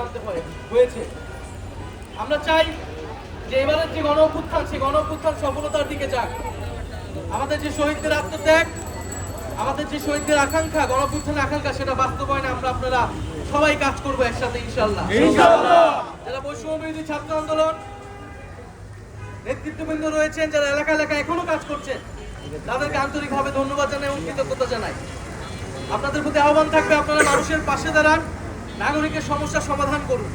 নামতে হয় হয়েছে। আমরা চাই যে এবারের যে গণ অভ্যুত্থান সেই গণ অভ্যুত্থান সফলতার দিকে যাক। আমাদের যে শহীদদের আত্মত্যাগ আমাদের যে শহীদদের আকাঙ্ক্ষা গণ অভ্যুত্থানের আকাঙ্ক্ষা সেটা বাস্তবায়নে আমরা আপনারা সবাই কাজ করব একসাথে ইনশাল্লাহ যারা বৈষম্য বিরোধী ছাত্র আন্দোলন নেতৃত্ববৃন্দ রয়েছেন যারা এলাকা এলাকা এখনও কাজ করছেন তাদেরকে আন্তরিকভাবে ধন্যবাদ জানাই এবং কৃতজ্ঞতা জানাই। আপনাদের প্রতি আহ্বান থাকবে আপনারা মানুষের পাশে দাঁড়ান। নাগরিকের সমস্যা সমাধান করুন।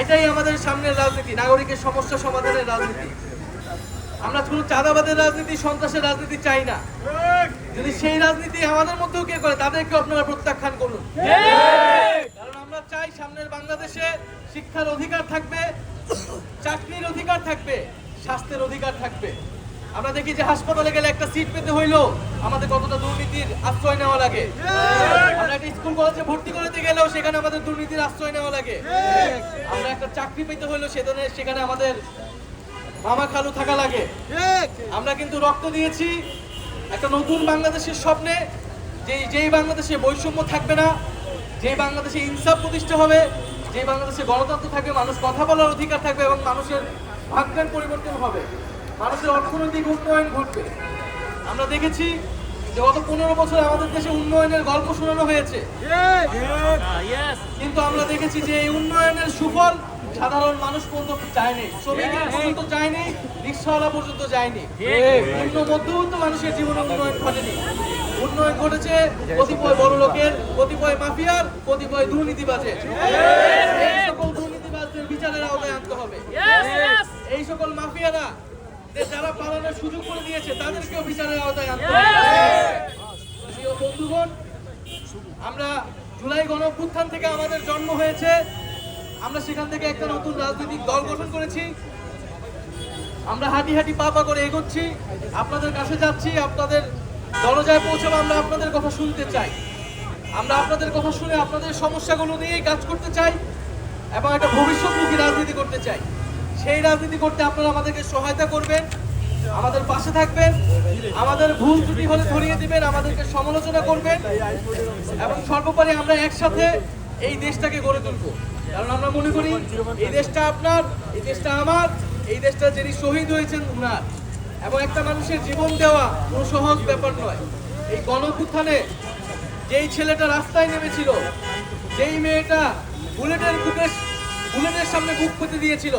এটাই আমাদের সামনের রাজনীতি, নাগরিকের সমস্যা সমাধানের রাজনীতি। আমরা শুধু চাঁদাবাদের রাজনীতি, সন্ত্রাসের রাজনীতি চাই না। যদি সেই রাজনীতি আমাদের মধ্যেও কে করে তাদেরকে আপনারা প্রত্যাখ্যান করুন। কারণ আমরা চাই সামনের বাংলাদেশে শিক্ষার অধিকার থাকবে, চাকরির অধিকার থাকবে, স্বাস্থ্যের অধিকার থাকবে। আমরা দেখি যে হাসপাতালে গেলে একটা সিট পেতে হইল আমাদের কতটা দুর্নীতির আশ্রয় নেওয়া লাগে। আমরা একটা স্কুল কলেজে ভর্তি করতে গেলেও সেখানে আমাদের দুর্নীতির আশ্রয় নেওয়া লাগে। আমরা একটা চাকরি পেতে হইল সেখানে সেখানে আমাদের মামা খালু থাকা লাগে। আমরা কিন্তু রক্ত দিয়েছি একটা নতুন বাংলাদেশের স্বপ্নে যে যেই বাংলাদেশে বৈষম্য থাকবে না যেই বাংলাদেশে ইনসাফ প্রতিষ্ঠা হবে যে বাংলাদেশে গণতন্ত্র থাকবে মানুষ কথা বলার অধিকার থাকবে এবং মানুষের ভাগ্যের পরিবর্তন হবে। মানুষের অর্থনৈতিক উন্নয়ন ঘটবে। আমরা দেখেছি যে গত পনেরো বছর আমাদের দেশে উন্নয়নের গল্প শোনানো হয়েছে। কিন্তু আমরা দেখেছি যে এই উন্নয়নের সুফল সাধারণ মানুষ পর্যন্ত যায়নি শ্রমিকের পর্যন্ত যায়নি রিক্সাওয়ালা পর্যন্ত যায়নি নিম্ন মধ্যবিত্ত মানুষের জীবনে উন্নয়ন ঘটেনি। উন্নয়ন ঘটেছে কতিপয় বড় লোকের কতিপয় মাফিয়ার কতিপয় দুর্নীতিবাজের। এই সকল দুর্নীতিবাজদের বিচারের আওতায় আনতে হবে। এই সকল মাফিয়ারা যারা পালানোর সুযোগ করে দিয়েছে তাদেরকেও বিচারের আওতায় আনতে হবে। বন্ধুগণ, আমরা জুলাই গণ অভ্যুত্থান থেকে আমাদের জন্ম হয়েছে। আমরা সেখান থেকে একটা নতুন রাজনৈতিক দল গঠন করেছি। আমরা হাঁটি হাঁটি পা পা করে এগোচ্ছি। আপনাদের কাছে যাচ্ছি, আপনাদের দরজায় পৌঁছাবো, আমরা আপনাদের কথা শুনতে চাই। আমরা আপনাদের কথা শুনে আপনাদের সমস্যাগুলো নিয়েই কাজ করতে চাই এবং একটা ভবিষ্যৎমুখী রাজনীতি করতে চাই। সেই রাজনীতি করতে আপনারা আমাদেরকে সহায়তা করবেন। আমাদের পাশে থাকবেন, আমাদের ভুল ত্রুটি হলে ধরিয়ে দিবেন, আমাদেরকে সমালোচনা করবেন এবং সর্বোপরি আমরা একসাথে এই দেশটাকে গড়ে তুলবো। কারণ আমরা মনে করি, এই দেশটা আপনার, এই দেশটা আমার, এই দেশটা যিনি শহীদ হয়েছেন উনার। এবং একটা মানুষের জীবন দেওয়া কোনো সহজ ব্যাপার নয়। এই গণপুত্থানে যেই ছেলেটা রাস্তায় নেমেছিল, যেই মেয়েটা বুলেটের বুকে বুলেটের সামনে বুক পেতে দিয়েছিল।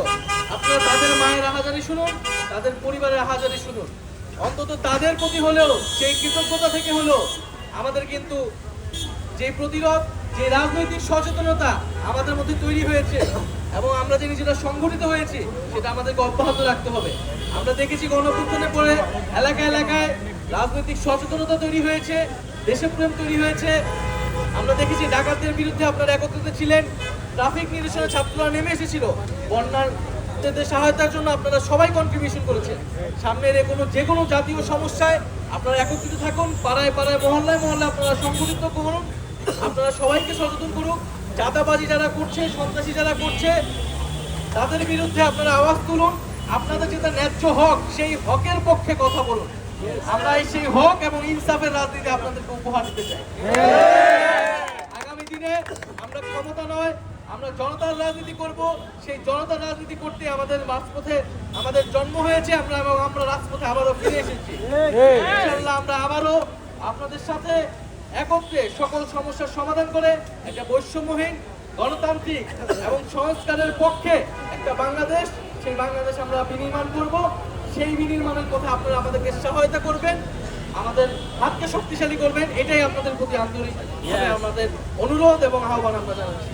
আপনারা তাদের মায়ের আহাজারি শুনুন, তাদের পরিবারের আহাজারি শুনুন। অন্তত তাদের প্রতি হলেও, সেই কৃতজ্ঞতা থেকে হলেও, আমাদের কিন্তু যে প্রতিরোধ, যে রাজনৈতিক সচেতনতা আমাদের মধ্যে তৈরি হয়েছে এবং আমরা যে নিজেরা সংগঠিত হয়েছি, সেটা আমাদেরকে অব্যাহত রাখতে হবে। আমরা দেখেছি গণপুত্থনের পরে এলাকা এলাকায় রাজনৈতিক সচেতনতা তৈরি হয়েছে, দেশপ্রেম তৈরি হয়েছে। আমরা দেখেছি ডাকাতদের বিরুদ্ধে আপনারা একত্রিত ছিলেন। ট্রাফিক নিরসনে ছাত্ররা নেমে এসেছিল। বন্যার সহায়তার জন্য আপনারা সবাই কন্ট্রিবিউশন করেছেন। সামনের কোনো যে কোনো জাতীয় সমস্যায় আপনারা একত্রিত থাকুন পাড়ায় পাড়ায় মহল্লায় মহল্লায় আপনারা সংগঠিত করুন। আপনারা সবাইকে সচেতন করুন চাঁদাবাজি যারা করছে সন্ত্রাসী যারা করছে তাদের বিরুদ্ধে আপনারা আওয়াজ তুলুন। আপনাদের যেটা ন্যায্য হক সেই হকের পক্ষে কথা বলুন। আমরা এই সেই হক এবং ইনসাফের রাজনীতি আপনাদেরকে উপহার দিতে চাই। আগামী দিনে আমরা ক্ষমতা নয় আমরা জনতার রাজনীতি করব। সেই জনতার রাজনীতি করতে আমাদের রাজপথে আমাদের জন্ম হয়েছে। আমরা এবং আমরা রাজপথে আবারও ফিরে এসেছি। আমরা আবারও আপনাদের সাথে একত্রে সকল সমস্যার সমাধান করে একটা বৈষম্যহীন, গণতান্ত্রিক এবং সংস্কারের পক্ষে একটা বাংলাদেশ, সেই বাংলাদেশ আমরা বিনির্মাণ করব। সেই বিনির্মাণের কথা আপনারা আমাদেরকে সহায়তা করবেন। আমাদের হাতকে শক্তিশালী করবেন। এটাই আপনাদের আন্তরিক আমাদের অনুরোধ এবং আহ্বান আমরা জানাচ্ছি।